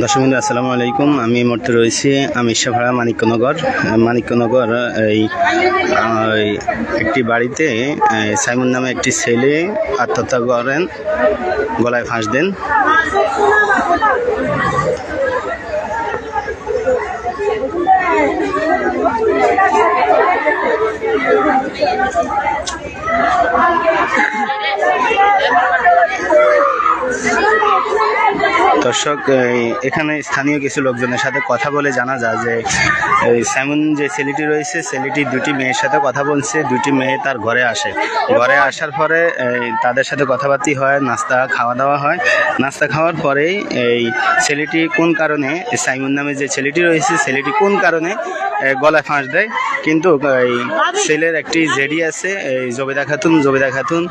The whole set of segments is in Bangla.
দর্শক বন্ধু আসসালামু আলাইকুম। আমি এই মুহূর্তে রয়েছি আমি ইশাভাড়া মানিক্যনগর মানিক্যনগর এই একটি বাড়িতে সাইমন নামে একটি ছেলে আত্মহত্যা করেন গলায় ফাঁস দেন। দর্শক এখানে স্থানীয় কিছু লোকজনের সাথে কথা বলে জানা যায় যে স্যামন যে ছেলেটি রয়েছে, ছেলেটি দুটি মেয়ের সাথে কথা বলছে, দুটি মেয়ে তার ঘরে আসে। ঘরে আসার পরে তাদের সাথে কথাবার্তি হয়, নাস্তা খাওয়া দাওয়া হয়। নাস্তা খাওয়ার পরেই এই ছেলেটি কোন কারণে সাইমন নামে যে ছেলেটি রয়েছে, ছেলেটি কোন কারণে গলায় ফাঁস দেয়। কিন্তু, এই ছেলের একটি জেডি আছে, এই জবেদা খাতুন জবেদা খাতুন,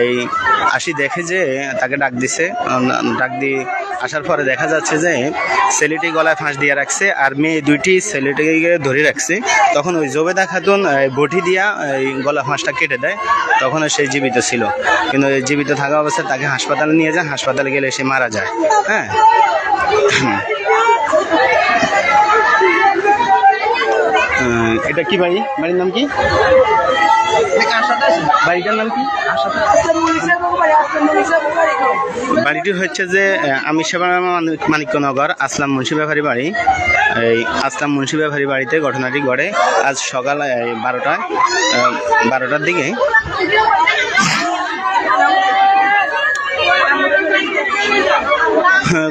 এই আসি দেখে যে তাকে ডাক দিছে। ডাক দিয়ে আসার পরে দেখা যাচ্ছে যে ছেলেটি গলায় ফাঁস দিয়ে রাখছে আর মেয়ে দুইটি ছেলেটিকে ধরে রাখছে। তখন ওই জবেদা খাতুন বটি দিয়া, এই গলা ফাঁসটা কেটে দেয়। তখন সে জীবিত ছিল। কিন্তু জীবিত থাকা অবস্থায় তাকে হাসপাতালে নিয়ে যায়। হাসপাতালে গেলে সে মারা যায়। হ্যাঁ? এটা কি বাড়ি বাড়ির নাম কি? বাড়িটার নাম কি? বাড়িটি হচ্ছে যে আমি সেবা মানিক্যনগর আসলাম মুন্সি ব্যাপারী বাড়ি। এই আসলাম মুন্সি ব্যাপারী বাড়িতে ঘটনাটি ঘটে আজ সকাল এই, বারোটায় বারোটার দিকে।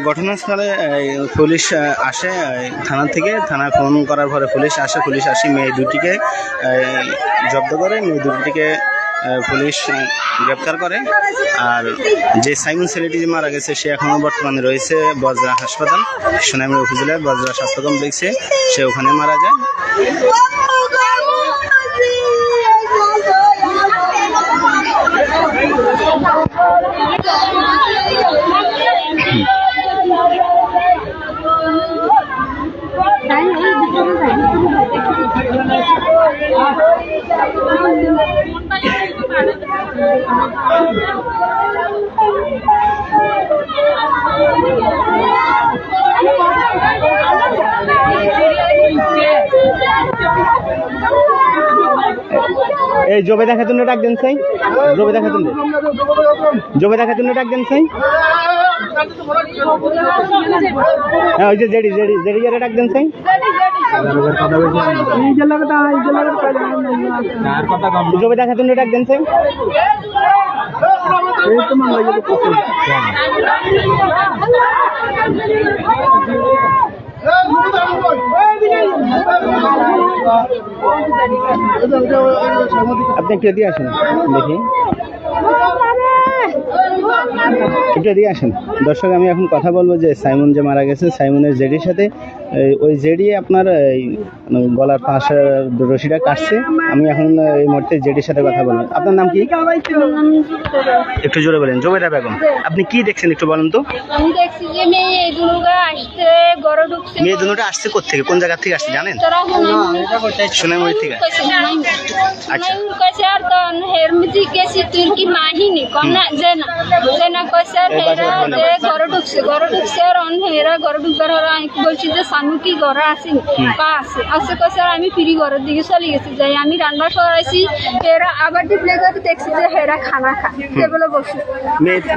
ঘটনাস্থলে পুলিশ আসে থানা থেকে। থানায় ফোন করার পরে পুলিশ আসে। পুলিশ আসি, মেয়ে দুটিকে জব্দ করে। মেয়ে দুটিকে পুলিশ গ্রেপ্তার করে। আর যে সাইমন ছেলেটি যে মারা গেছে, সে এখনও বর্তমানে রয়েছে বজরা হাসপাতাল। সোনামুড়ি উপজেলার বজরা স্বাস্থ্য কমপ্লেক্সে সে ওখানে মারা যায়। এই জবেদা খাতুন ডাক দেন সাই। জবেদা খাতুন জবেদা খাতুন ডাক দেন সাই। হ্যাঁ ওই যে জেডি জেডি জেডি যারা ডাক দেন সাই। জবেদা খাতুন ডাক দেন সাই। আপনি একটু এদিকে আসেন দেখি। একটু এদিকে আসেন। দর্শক আমি এখন কথা বলব যে সাইমন যে মারা গেছে সাইমনের জেডির সাথে। ওই জেডি আপনার এই, গলার পাশে রশিটা কাটছে। আমি এখন এই মুহূর্তে জেডির সাথে কথা বলব। আপনার নাম কি? একটু জোরে বলেন জোবেদা বেগম। আপনি কি দেখছেন একটু বলেন তো? আমি দেখছি যে মেয়ে এই দুনুগা আসছে গড়ে ঢুকছে। মেয়ে দুটোটা আসছে কোথেকে কোন জায়গা থেকে আসছে জানেন? তোরা থেকে। আচ্ছা। কইছে আর তখন হেরমিজি কেছি তুই কি মাহিনি? কম না যে না কইছে আর এই বাসায় হেরা যে ঘরে ঢুকছে ঘরে ঢুকছে আর অন হেরা ঘরে ঢুকবার আর আমি বলছি যে সানু কি ঘরে আসি পা আছে আছে কইছে আর আমি ফিরি ঘরের দিকে চলে গেছি যাই আমি রান্না সরাইছি এরা আবার ডিপ্লে করে দেখছি যে হেরা খানা খায় টেবিলে বসে।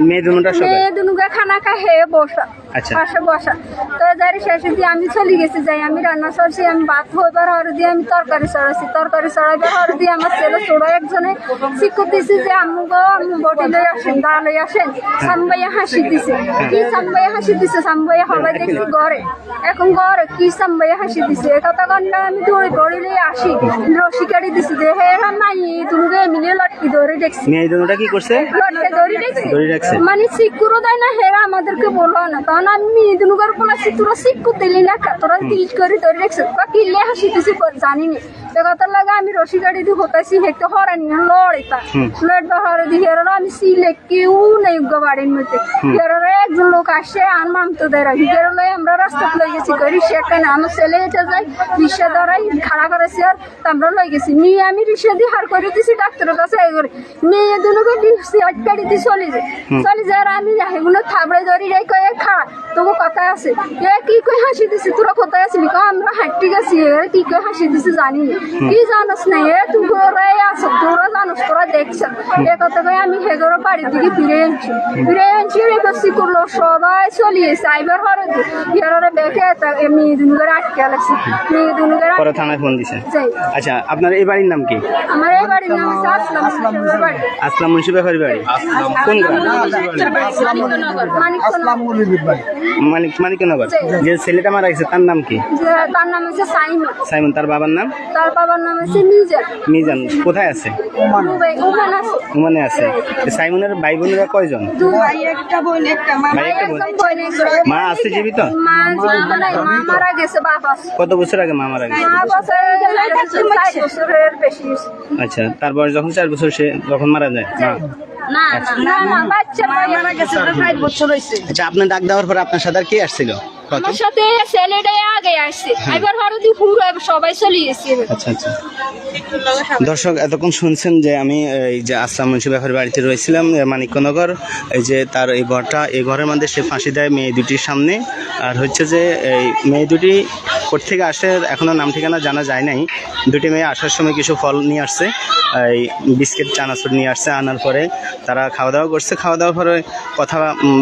মেয়ে দুনুগা খানা খায় হে বসা। বসা তো যারি শেষে আমি চলে গেছি, যাই আমি রান্না চড়ছি, আমি ভাত হইবার হরে আমি তরকারি চড়াইছি। তরকারি চড়াইবার হরে দিয়ে আমার ছেলে ছোড়ো একজনে যে আম্মু গো বটি লই দা লই আসেন। সাম্বাইয়া হাসি দিছে। কি সাম্বাইয়া হাসি দিছে? সাম্বাইয়া হবাই দেখছি ঘরে। এখন ঘরে কি সাম্বাইয়া হাসি দিছে? এ কথা কন্যা আমি দৌড়ে লই আসি। রশি কাটি দিছি যে, হে মাই এমনি লটকি ধরে দেখছি। মেয়ে কি করছে? লটকে ধরে দেখছি। ধরে রাখছে। মানে দেয় না হেরা আমাদেরকে বলল না। তখন আমি তোরা দিলি না তোরা করে ধরে রেখেছে। হাসিতেছি জানি নি তো কথা লাগা আমি রশি গাড়ি দিয়ে হতাছি হেঁটে হরানি লড়েতা হরে দিয়ে আমি সিলে কেউ নেই মধ্যে। একজন লোক আসে আর মামতো দেয় রাখি। হেরালে আমরা রাস্তা লই গেছি করি সে একটা না আমার ছেলে এটা যায় রিক্সা ধরাই খাড়া করেছি আর আমরা লই গেছি। নিয়ে আমি রিক্সা দিয়ে হার করে দিছি ডাক্তারের কাছে এই করে। মেয়ে দুনুকে দিচ্ছি আর কাটি দিয়ে চলে যায়। চলে যায় আর আমি এগুলো থাবড়ে ধরি রে কয়ে খা তবু কথা আছে। এ কি কই হাসি দিছি? তোরা কোথায় আসলি? কো আমরা হাঁটতে গেছি। এ কি কই হাসি দিছি জানি না। কি জানোস না এ তুই তোরা আছো তোরা জানোস তোরা দেখছ। এ কথা কয়ে আমি হেগর বাড়ির দিকে ফিরে আনছি ফিরে আনছি রে করছি করল সবাই চলিয়ে সাইবার হরে ইয়ারে বেঁকে মেয়ে দুনুগারে আটকে লাগছে। মেয়ে দুনুগারে পরে থানায় ফোন দিছে। আচ্ছা আপনার এই বাড়ির নাম কি? আমার এই বাড়ি আসলাম মুন্সি ব্যাপারী বাড়ি। কোন মানিক মানিকনগর। যে ছেলেটা মারা গেছে তার নাম কি? তার নাম হচ্ছে সাইমন। সাইমন তার বাবার নাম? তার বাবার নাম হচ্ছে মির্জা মিজান কোথায় আছে? ওমানে। আছে। সাইমনের ভাই বোনেরা কয়জন? দুবাই। একটা বোন একটা মা। ভাই আছে জীবিত? মারা গেছে কত বছর আগে মা মারা গেছে? মা আচ্ছা তারপর যখন চার বছর সে যখন মারা যায় হয়েছে আচ্ছা। আপনি ডাক দেওয়ার পর আপনার সাথে আর কে আসছিল? আমার সাথে ছেলেটাই আগে আসছে। এবার হরদি পুরো সবাই চলে গেছে আচ্ছা আচ্ছা। দর্শক এতক্ষণ শুনছেন যে আমি এই যে আসলাম মুন্সি ব্যাপারী বাড়িতে রয়েছিলাম মানিক্যনগর এই যে তার এই ঘরটা এই ঘরের মধ্যে সে ফাঁসি দেয় মেয়ে দুটির সামনে। আর হচ্ছে যে এই মেয়ে দুটি থেকে আসে এখনও নাম ঠিকানা জানা যায় নাই। দুটি মেয়ে আসার সময় কিছু ফল নিয়ে আসছে এই বিস্কিট চানাচুর নিয়ে আসছে আনার পরে। তারা খাওয়া দাওয়া করছে খাওয়া দাওয়ার পরে কথা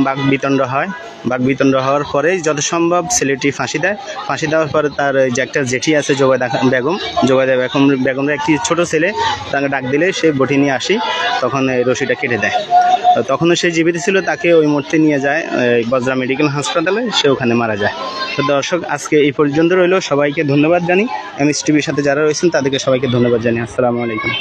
বাক বিতণ্ড হয়। বাক বিতণ্ড হওয়ার পরে যত সম্ভব ছেলেটি ফাঁসি দেয়। ফাঁসি দেওয়ার পরে তার যে একটা জেঠি আছে জোগাদা বেগম। জোগাদা বেগম, বেগমের একটি ছোট ছেলে, তাকে ডাক দিলে সে বটি নিয়ে আসি, তখন এই রশিটা কেটে দেয়। তখনও সে জীবিত ছিল, তাকে ওই মুহূর্তে নিয়ে যায় বজরা মেডিকেল হাসপাতালে, সে ওখানে মারা যায়। তো দর্শক, আজকে এই পর্যন্ত রইল। সবাইকে ধন্যবাদ জানি। এম এস টিভির সাথে যারা রয়েছেন, তাদেরকে সবাইকে ধন্যবাদ জানি। আসসালামু আলাইকুম।